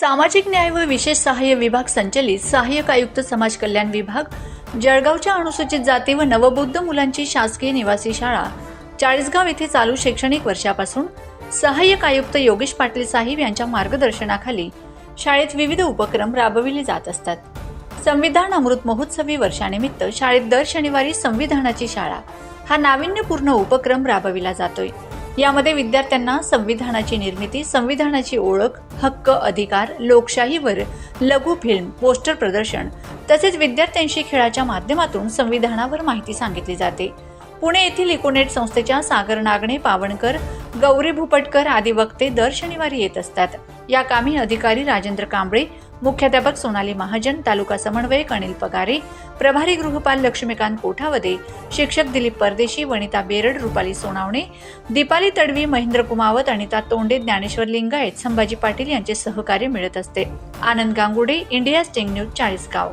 सामाजिक न्याय व विशेष सहाय्य विभाग संचलित सहाय्यक आयुक्त समाज कल्याण विभाग जळगावच्या अनुसूचित जाती व नवबौद्ध मुलांची शासकीय निवासी शाळा चाळीसगाव येथे चालू शैक्षणिक वर्षापासून सहाय्यक आयुक्त योगेश पाटील साहेब यांच्या मार्गदर्शनाखाली शाळेत विविध उपक्रम राबविले जात असतात. संविधान अमृत महोत्सवी वर्षानिमित्त शाळेत दर शनिवारी संविधानाची शाळा हा नाविन्यपूर्ण उपक्रम राबविला जातोय. यामध्ये विद्यार्थ्यांना संविधानाची निर्मिती संविधानाची ओळख हक्क अधिकार लोकशाहीवर लघु फिल्म पोस्टर प्रदर्शन तसेच विद्यार्थ्यांशी खेळाच्या माध्यमातून संविधानावर माहिती सांगितली जाते. पुणे येथील इकोनेट संस्थेच्या सागर नागणे पावणकर गौरी भुपटकर आदी वक्ते दर शनिवारी येत असतात. या कामी अधिकारी राजेंद्र कांबळे मुख्याध्यापक सोनाली महाजन तालुका समन्वयक अनिल पगारे प्रभारी गृहपाल लक्ष्मीकांत कोठावदे शिक्षक दिलीप परदेशी वनिता बेरड रुपाली सोनावणे दीपाली तडवी महेंद्र कुमावत अनिता तोंडे ज्ञानेश्वर लिंगायत संभाजी पाटील यांचे सहकार्य मिळत असते. Anand Gangude India sting news Chalisgaon.